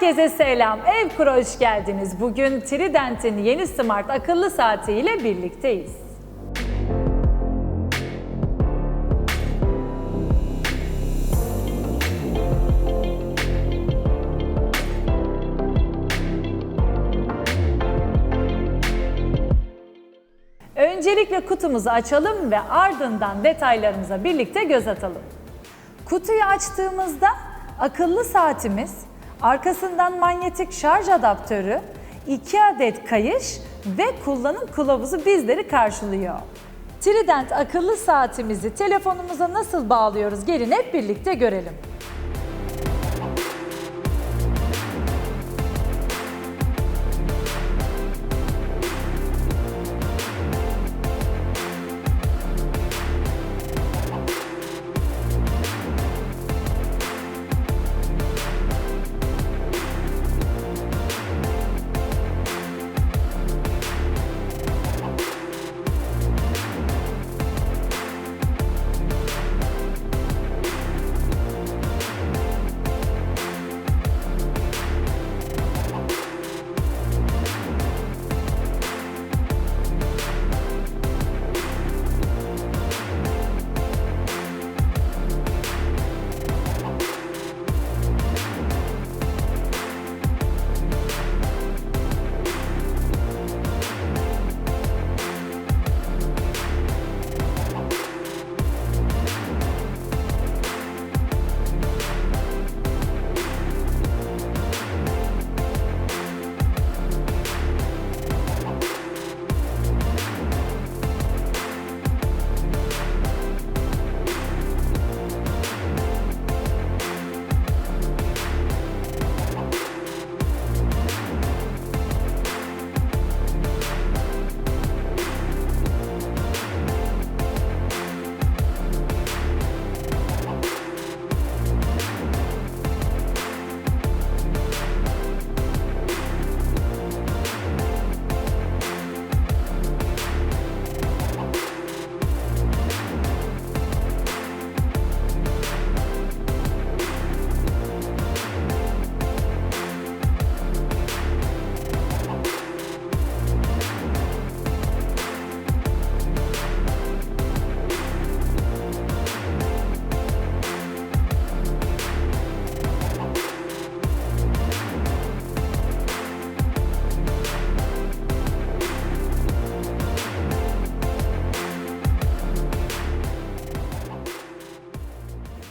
Herkese selam. Evkur'a hoş geldiniz. Bugün Trident'in yeni smart akıllı saati ile birlikteyiz. Öncelikle kutumuzu açalım ve ardından detaylarımıza birlikte göz atalım. Kutuyu açtığımızda akıllı saatimiz, arkasından manyetik şarj adaptörü, 2 adet kayış ve kullanım kılavuzu bizleri karşılıyor. Trident akıllı saatimizi telefonumuza nasıl bağlıyoruz gelin hep birlikte görelim.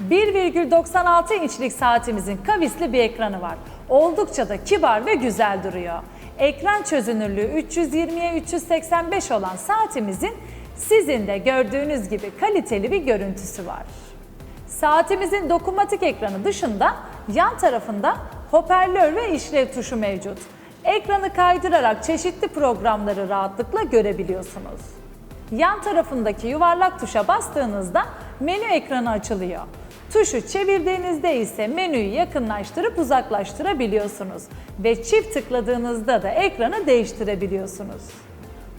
...1,96 inçlik saatimizin kavisli bir ekranı var. Oldukça da kibar ve güzel duruyor. Ekran çözünürlüğü 320'ye 385 olan saatimizin sizin de gördüğünüz gibi kaliteli bir görüntüsü var. Saatimizin dokunmatik ekranı dışında yan tarafında hoparlör ve işlev tuşu mevcut. Ekranı kaydırarak çeşitli programları rahatlıkla görebiliyorsunuz. Yan tarafındaki yuvarlak tuşa bastığınızda menü ekranı açılıyor. Tuşu çevirdiğinizde ise menüyü yakınlaştırıp uzaklaştırabiliyorsunuz ve çift tıkladığınızda da ekranı değiştirebiliyorsunuz.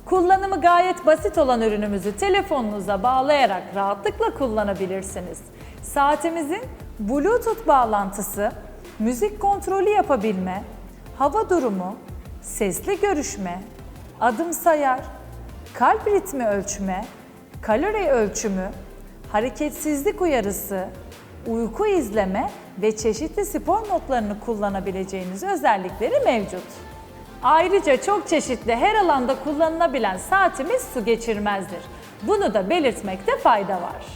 Kullanımı gayet basit olan ürünümüzü telefonunuza bağlayarak rahatlıkla kullanabilirsiniz. Saatimizin Bluetooth bağlantısı, müzik kontrolü yapabilme, hava durumu, sesli görüşme, adım sayar, kalp ritmi ölçme, kalori ölçümü, hareketsizlik uyarısı, uyku izleme ve çeşitli spor notlarını kullanabileceğiniz özellikleri mevcut. Ayrıca çok çeşitli her alanda kullanılabilen saatimiz su geçirmezdir. Bunu da belirtmekte fayda var.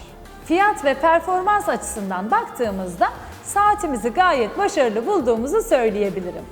Fiyat ve performans açısından baktığımızda saatimizi gayet başarılı bulduğumuzu söyleyebilirim.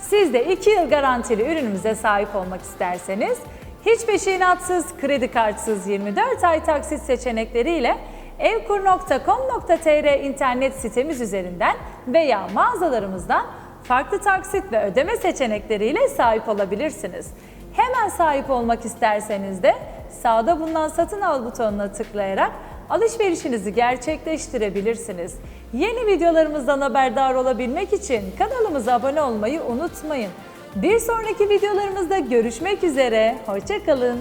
Siz de 2 yıl garantili ürünümüze sahip olmak isterseniz hiç peşinatsız, kredi kartsız 24 ay taksit seçenekleriyle evkur.com.tr internet sitemiz üzerinden veya mağazalarımızdan farklı taksit ve ödeme seçenekleriyle sahip olabilirsiniz. Hemen sahip olmak isterseniz de sağda bulunan satın al butonuna tıklayarak alışverişinizi gerçekleştirebilirsiniz. Yeni videolarımızdan haberdar olabilmek için kanalımıza abone olmayı unutmayın. Bir sonraki videolarımızda görüşmek üzere, hoşçakalın.